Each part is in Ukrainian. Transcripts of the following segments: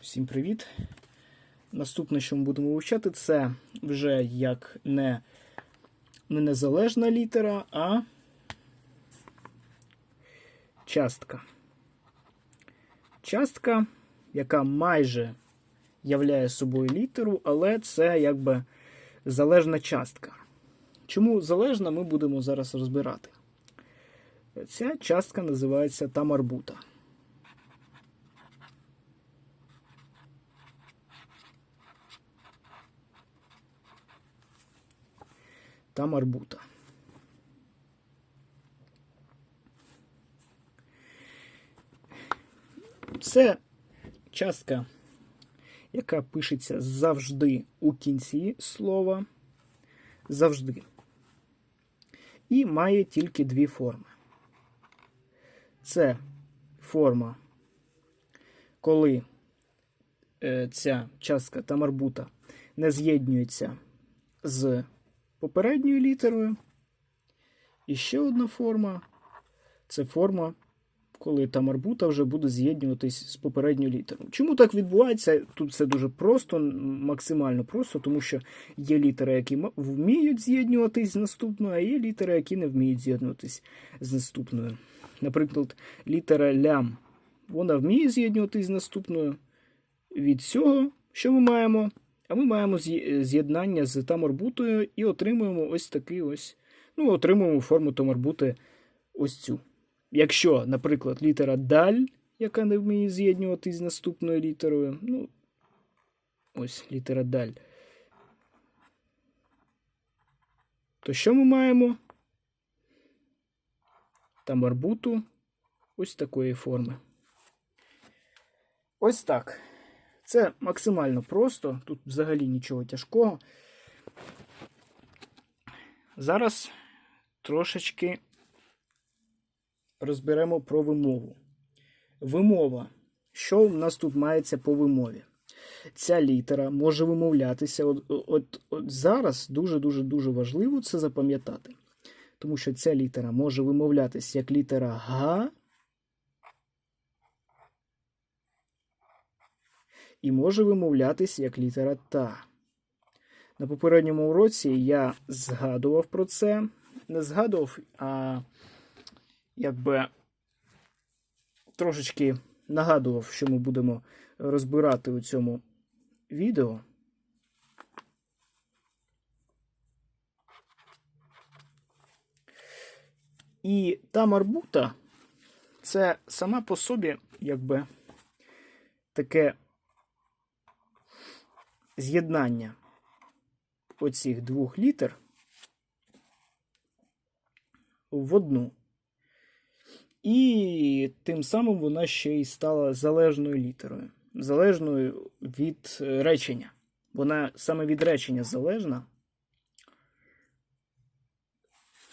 Всім привіт! Наступне, що ми будемо вивчати, це вже як не, не незалежна літера, а частка. Частка, яка майже являє собою літеру, але це якби залежна частка. Чому залежна, ми будемо зараз розбирати. Ця частка називається тамарбута. Та марбута. Це частка, яка пишеться завжди у кінці слова. Завжди. І має тільки дві форми. Це форма, коли е, ця частка та марбута не з'єднується з попередньою літерою. І ще одна форма це форма, коли та марбута вже буде з'єднуватись з попередньою літерою. Чому так відбувається? Тут все дуже просто, максимально просто, тому що є літери, які вміють з'єднуватись з наступною, а є літери, які не вміють з'єднуватись з наступною. Наприклад, літера лям. Вона вміє з'єднуватись з наступною. Від цього, що ми маємо? А ми маємо з'єднання з тамарбутою і отримуємо ось такий ось. Ну, отримуємо форму тамарбути ось цю. Якщо, наприклад, літера даль, яка не вміє з'єднуватись з наступною літерою, ну, ось літера даль. То що ми маємо? Тамарбуту ось такої форми. Ось так. Це максимально просто, тут взагалі нічого тяжкого. Зараз трошечки розберемо про вимову. Вимова. Що в нас тут мається по вимові? Ця літера може вимовлятися. От, от, от зараз дуже-дуже дуже важливо це запам'ятати. Тому що ця літера може вимовлятися як літера Г, і може вимовлятися як літера Та. На попередньому уроці я згадував про це. Не згадував, а якби трошечки нагадував, що ми будемо розбирати у цьому відео. І та марбута це сама по собі, якби таке з'єднання оцих двох літер в одну. І тим самим вона ще й стала залежною літерою, залежною від е, речення. Вона саме від речення залежна.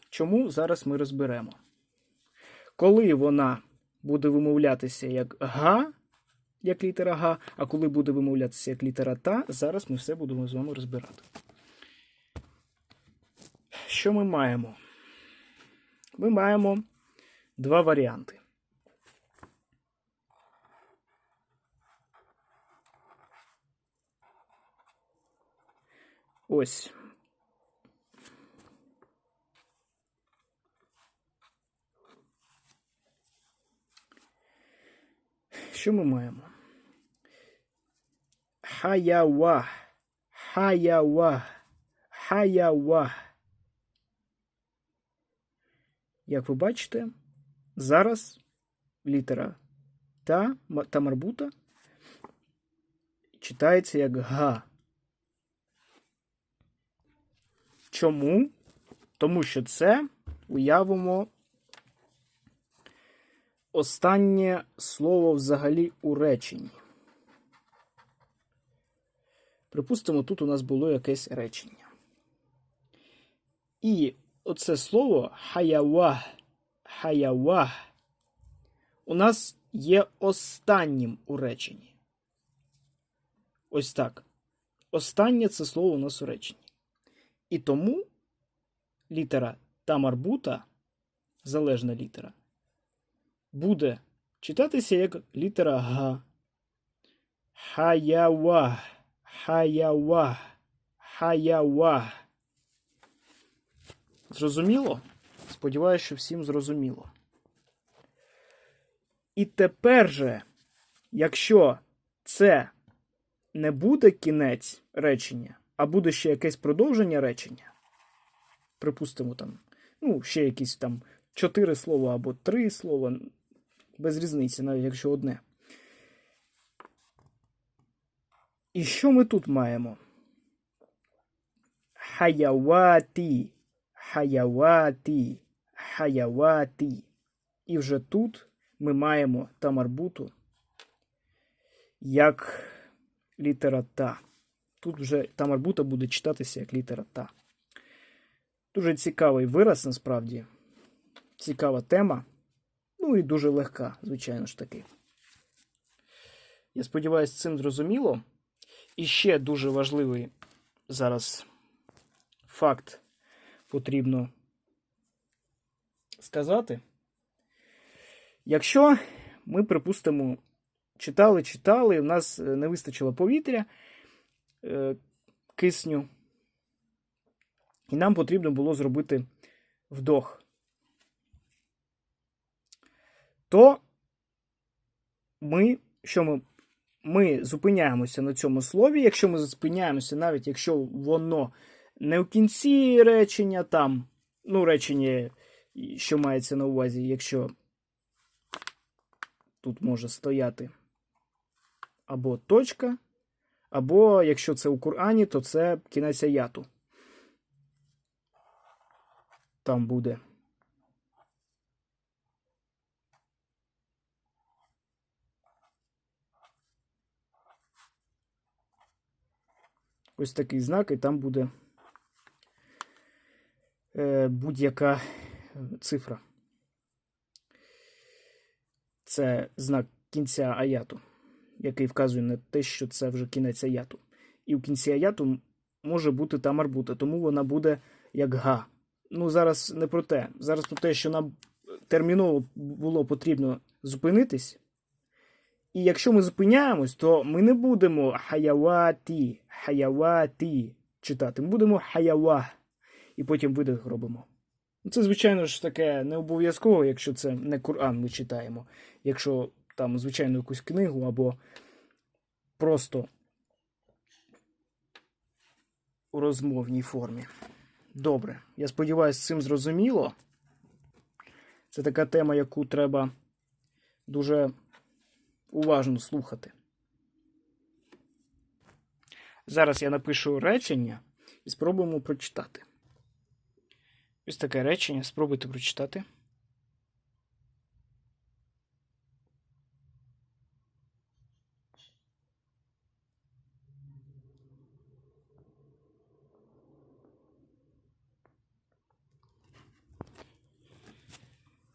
Чому зараз ми розберемо? Коли вона буде вимовлятися як га, як літера Г, а коли буде вимовлятися як літера Та, зараз ми все будемо з вами розбирати. Що ми маємо? Ми маємо два варіанти. Ось. Що ми маємо? Хаявах, хаявах, хаявах. Як ви бачите, зараз літера та, та марбута читається як га. Чому? Тому що це уявимо останнє слово взагалі у реченні. Припустимо, тут у нас було якесь речення. І оце слово хаявах, хаявах у нас є останнім у реченні. Ось так. Останнє це слово у нас у реченні. І тому літера тамарбута, залежна літера, буде читатися як літера Г. Хаява. Хаява. Хаява. Зрозуміло? Сподіваюся, що всім зрозуміло. І тепер же, якщо це не буде кінець речення, а буде ще якесь продовження речення, припустимо там, ну, ще якісь там чотири слова або три слова, без різниці, навіть якщо одне. І що ми тут маємо? Хаяваті, хаяваті, хаяваті. І вже тут ми маємо тамарбуту як літера та. Тут вже тамарбута буде читатися як літера та. Дуже цікавий вираз, насправді. Цікава тема. Ну і дуже легка, звичайно ж таки. Я сподіваюся, цим зрозуміло. І ще дуже важливий зараз факт потрібно сказати. Якщо ми, припустимо, читали, читали, у нас е, не вистачило повітря, е, кисню, і нам потрібно було зробити вдох, то ми, що ми, ми зупиняємося на цьому слові, якщо ми зупиняємося, навіть якщо воно не в кінці речення, там, ну, речення, що мається на увазі, якщо тут може стояти або точка, або якщо це у Корані, то це кінець аяту. Там буде. Ось такий знак, і там буде е, будь-яка цифра. Це знак кінця аяту, який вказує на те, що це вже кінець аяту. І в кінці аяту може бути та марбута, тому вона буде як га. Ну, зараз не про те. Зараз про те, що нам терміново було потрібно зупинитись. І якщо ми зупиняємось, то ми не будемо хаяваті, хаяваті читати. Ми будемо хаява. І потім видих робимо. Ну, Це, звичайно ж, таке не обов'язково, якщо це не Коран ми читаємо. Якщо там, звичайно, якусь книгу або просто у розмовній формі. Добре. Я сподіваюся, цим зрозуміло. Це така тема, яку треба дуже уважно слухати. Зараз я напишу речення і спробуємо прочитати. Ось таке речення. Спробуйте прочитати.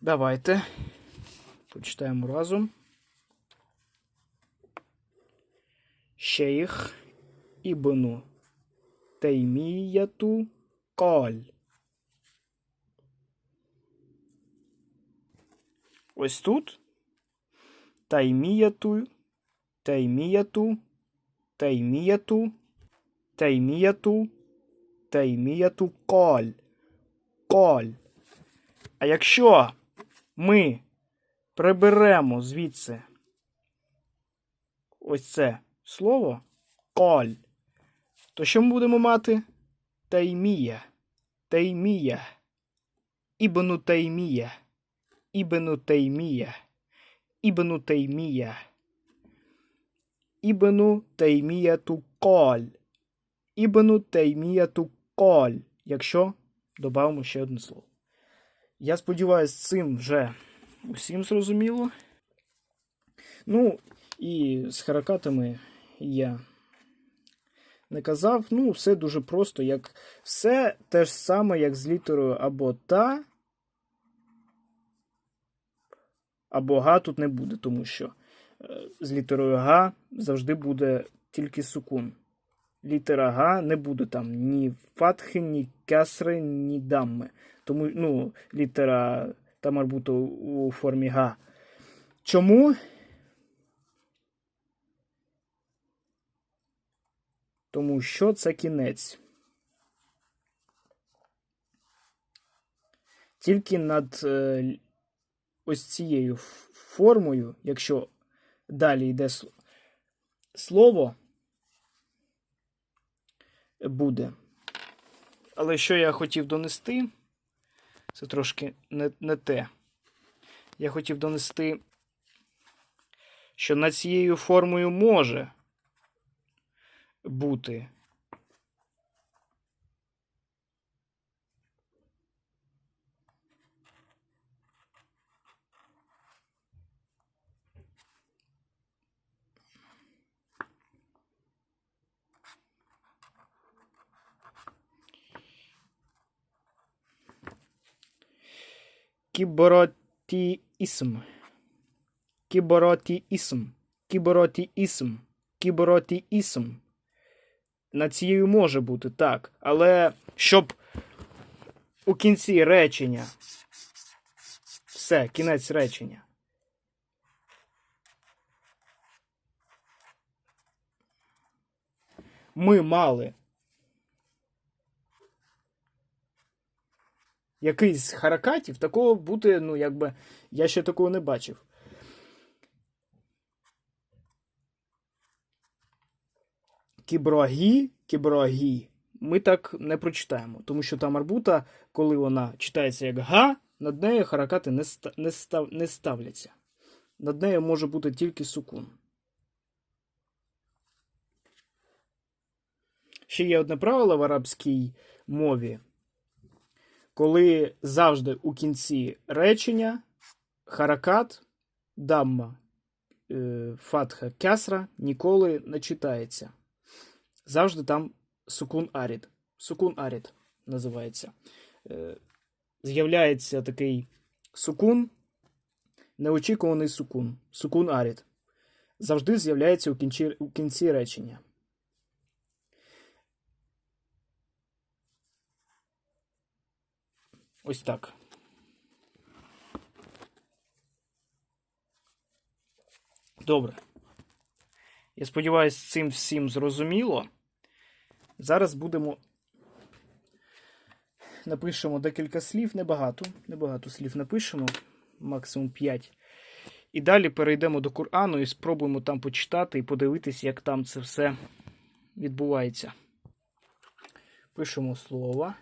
Давайте почитаємо разом. Шейх Ібну Тейміяту Каль. Ось тут Тайміяту, Тайміяту, Тайміяту, Тайміяту, Тайміяту Каль. Каль. А якщо ми приберемо звідси ось це слово коль, то що ми будемо мати? Таймія, Таймія, Ібну Таймія, Ібну Таймія, Ібну Таймія, Ібну Таймія коль, Ібну Таймія коль, якщо додамо ще одне слово. Я сподіваюся, з цим вже усім зрозуміло. Ну, і з харакатами я не казав. Ну, все дуже просто, як все те ж саме, як з літерою або та, або га тут не буде, тому що е, з літерою га завжди буде тільки сукун. Літера га не буде там ні фатхи, ні кясри, ні дамми. Тому ну, літера та марбута у формі га. Чому? Тому що це кінець. Тільки над е, ось цією формою, якщо далі йде слово, буде. Але що я хотів донести, це трошки не, не те. Я хотів донести, що над цією формою може бути кіборотіїсм. Кіборотіїсм. Кіборотіїсм. Кіборотіїсм. Над цією може бути так. Але щоб у кінці речення. Все, кінець речення. Ми мали якийсь харакатів, такого бути, ну, якби, я ще такого не бачив. Кіброгі, кіброгі. Ми так не прочитаємо, тому що та марбута, коли вона читається як га, над нею харакати не, ста- не, став, не ставляться. Над нею може бути тільки сукун. Ще є одне правило в арабській мові коли завжди у кінці речення харакат, дамма, е, фатха, кясра ніколи не читається. Завжди там сукун арід. Сукун арід називається. Е, З'являється такий сукун, неочікуваний сукун. Сукун арід. Завжди з'являється у кінці, у кінці речення. Ось так. Добре. Я сподіваюся, цим всім зрозуміло. Зараз будемо. Напишемо декілька слів, небагато. Небагато слів напишемо, максимум 5. І далі перейдемо до Корану і спробуємо там почитати і подивитись, як там це все відбувається. Пишемо слово.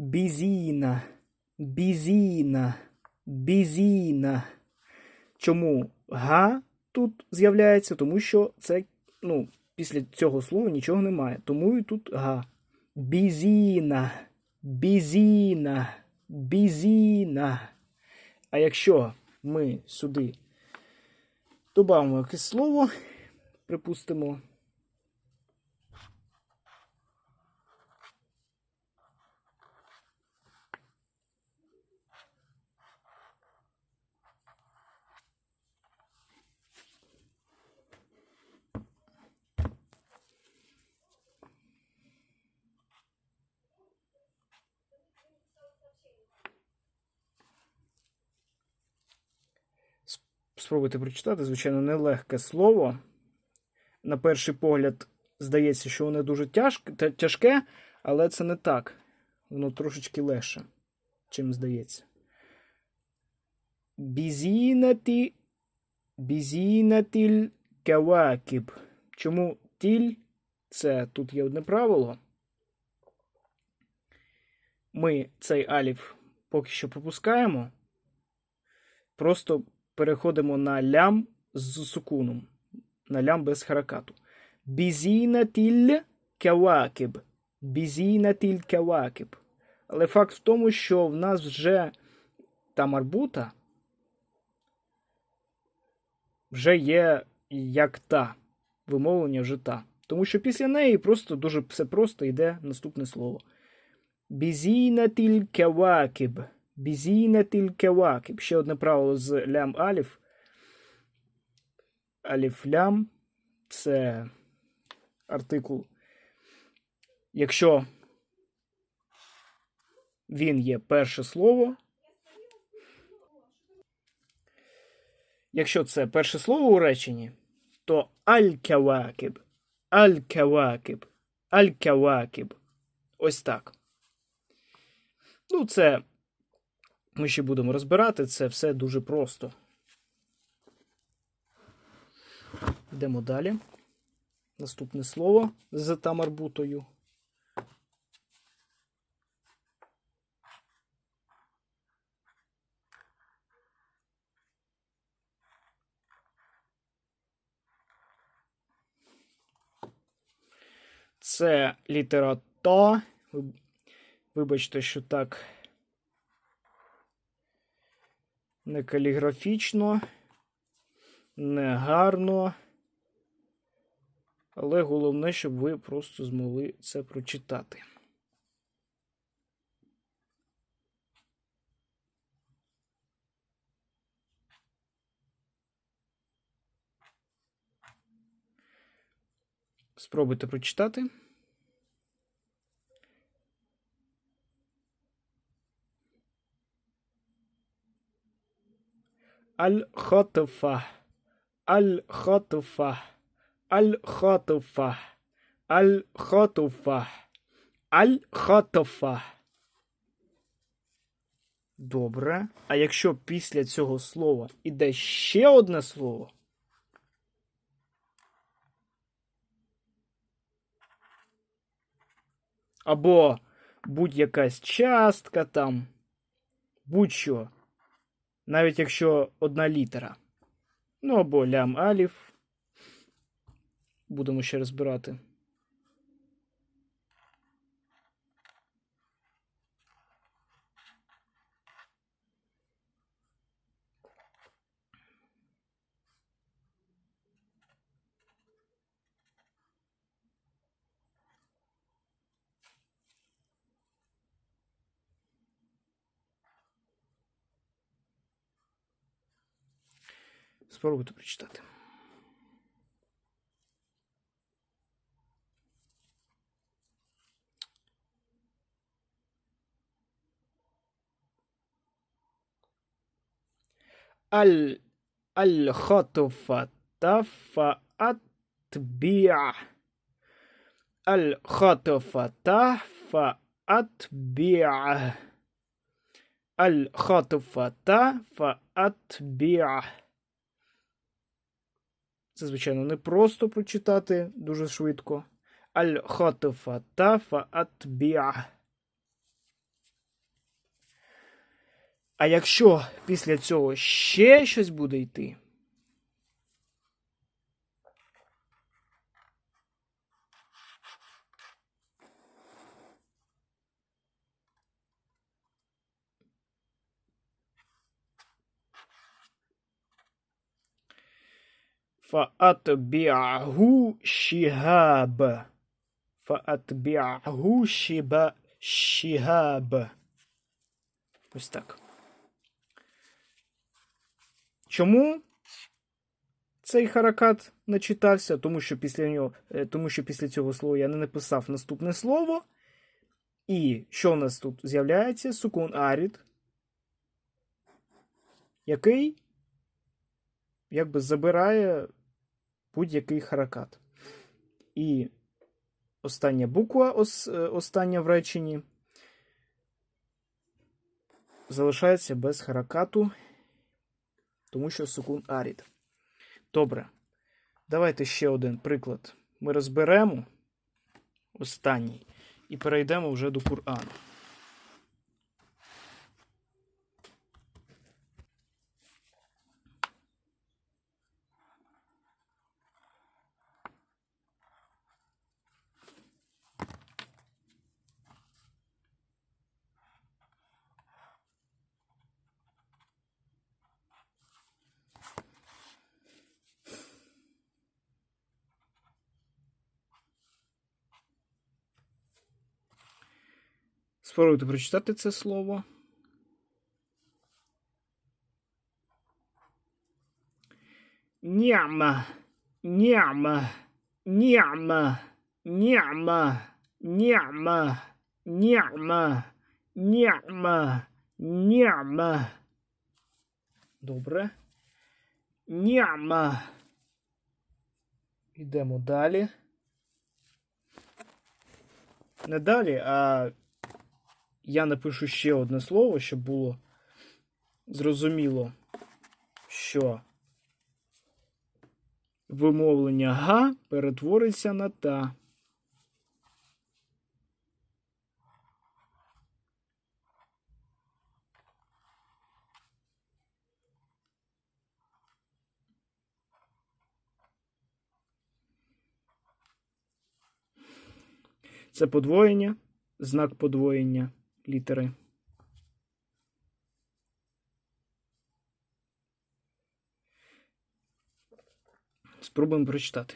Бізіна, бізіна, бізіна. Чому га тут з'являється? Тому що це, ну, після цього слова нічого немає. Тому і тут га. Бізіна, бізіна, бізіна. А якщо ми сюди додамо якесь слово, припустимо. Спробуйте прочитати, звичайно, нелегке слово. На перший погляд, здається, що воно дуже тяжке, але це не так. Воно трошечки легше, чим здається. Бізінаті, бізінатіль кавакіб. Чому тіль? Це тут є одне правило. Ми цей аліф поки що пропускаємо. Просто переходимо на лям з сукуном. На лям без харакату. Бізінатіль кавакіб. Бізінатіль кавакіб. Але факт в тому, що в нас вже та марбута вже є як та. Вимовлення вже та. Тому що після неї просто дуже все просто йде наступне слово. Бізінатіль кевакіб. Бізінатіль кевакіб. Ще одне правило з лям аліф. Аліф-лям це артикул. Якщо він є перше слово. Якщо це перше слово у реченні, то аль-кавакиб, аль-кавакиб, аль-кавакиб. Ось так. Ну, це ми ще будемо розбирати, це все дуже просто. Йдемо далі. Наступне слово з тамарбутою. Це літера Та. Вибачте, що так не каліграфічно, не гарно. Але головне, щоб ви просто змогли це прочитати. Спробуйте прочитати. Аль-Хотуфа. Аль-Хотуфа. Аль-Хотуфа. Аль-Хотуфа. Аль-Хотуфа. Добре. А якщо після цього слова іде ще одне слово, або будь-якась частка там, будь-що, навіть якщо одна літера. Ну або лям аліф. Будемо ще розбирати. спробуйте прочитати. Аль Аль-Хотуфа тафа атбіа. Аль-Хотуфа тафа атбіа. Аль-Хотуфа тафа атбіа. Це, звичайно, не просто прочитати дуже швидко. Аль-Хотофа тафа атбіа. А якщо після цього ще щось буде йти. Фаатбіагу шігаб. Фаатбіагу шіба шігаб. Ось так. Чому цей харакат начитався? Тому що після нього, е, тому що після цього слова я не написав наступне слово. І що у нас тут з'являється? Сукун арід, який якби забирає будь-який харакат. І остання буква, е, остання в реченні, залишається без харакату, тому що сукун арід. Добре. Давайте ще один приклад. Ми розберемо останній і перейдемо вже до Курану. Спробуйте прочитати це слово. Няма, няма, няма, няма, няма, няма, няма, няма. Добре. Няма. Йдемо далі. Не далі, а я напишу ще одне слово, щоб було зрозуміло, що вимовлення га перетвориться на та. Це подвоєння, знак подвоєння літери. Спробуємо прочитати.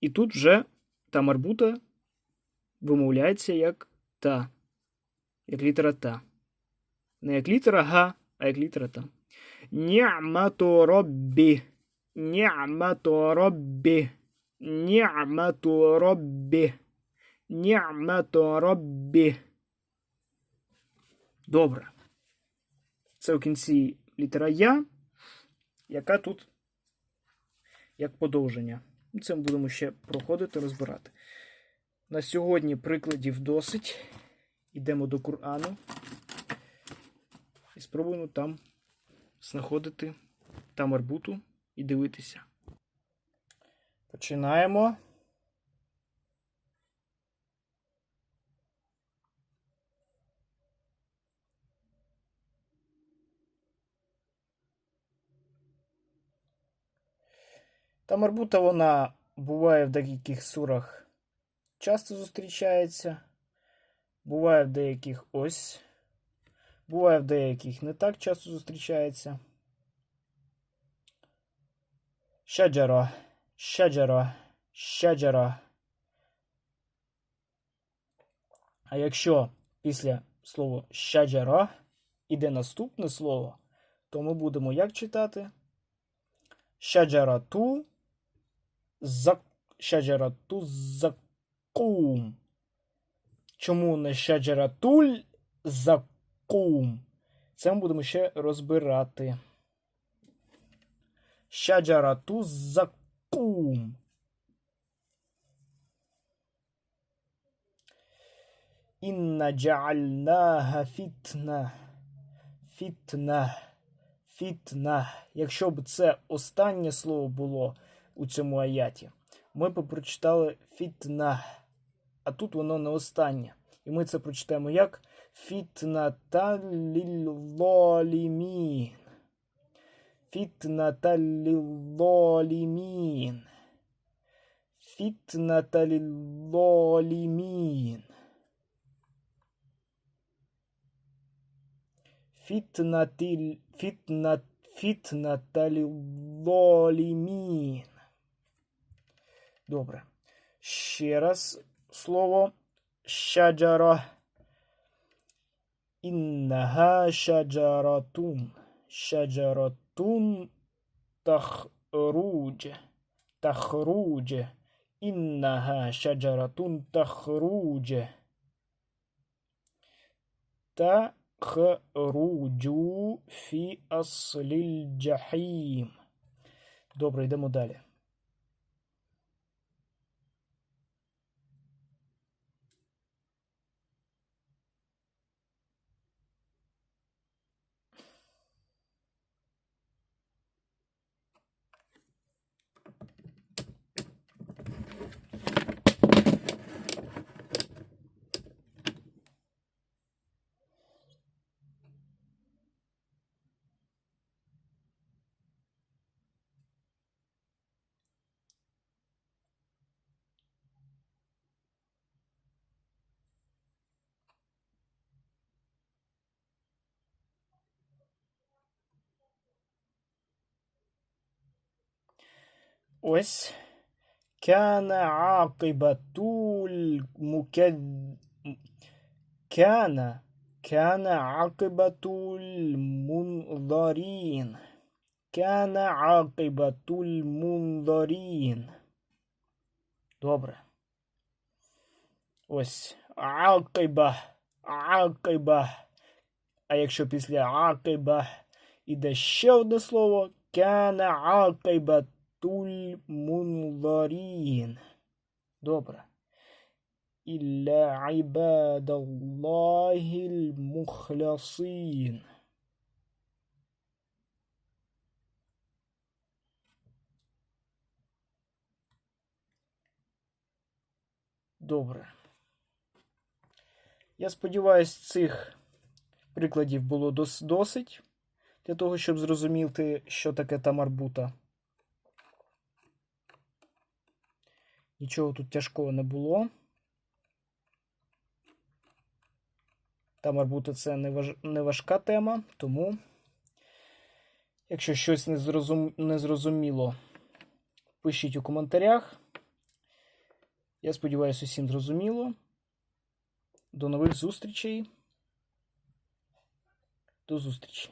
І тут вже та марбута вимовляється як та, як літера та. Не як літера га, а як літера та. Нямато роббі. Нямато роббі. Нямато роббі. Нямато роббі. Добре. Це у кінці літера Я, яка тут як подовження. Це ми будемо ще проходити, розбирати. На сьогодні прикладів досить. Йдемо до Курану і спробуємо там знаходити там арбуту і дивитися. Починаємо. Та марбута вона буває в деяких сурах часто зустрічається, буває в деяких ось, буває в деяких не так часто зустрічається. Шаджара, шаджара, шаджара. А якщо після слова шаджара іде наступне слово, то ми будемо як читати? Шаджарату зак... шаджарату закум. Чому не шаджаратуль закум? Це ми будемо ще розбирати. Шаджарату закум. Інна джаальнаха фітна. Фітна. Фітна. Якщо б це останнє слово було у цьому аяті, ми б прочитали фітна. А тут воно не останнє. І ми це прочитаємо як фітна талілолімін. Фітна талілолімін. Фітна талілолімін. Фітнатиль, фітна, фітнаталілолімін. Добре. Ще раз слово шаджара. Іннага шаджаратун. Шаджаратун тахрудж. Тахрудж. Іннага шаджаратун тахрудж. Та Хруджу фі асліль джахім. Добре, йдемо далі. Ось. كان عاقبة المكذب كان كان عاقبة المنظرين كان عاقبة المنظرين Добре. Ось. Акиба. Акиба. А якщо після акиба іде ще одне слово кана акиба туль мунларін. Добре. Ілля ібадаллахіль мухлясин. Добре. Я сподіваюся, цих прикладів було досить для того, щоб зрозуміти, що таке тамарбута. Нічого тут тяжкого не було. Тамарбута це не, важ... не важка тема, тому, якщо щось не, зрозум... пишіть у коментарях. Я сподіваюся, усім зрозуміло. До нових зустрічей. До зустрічі.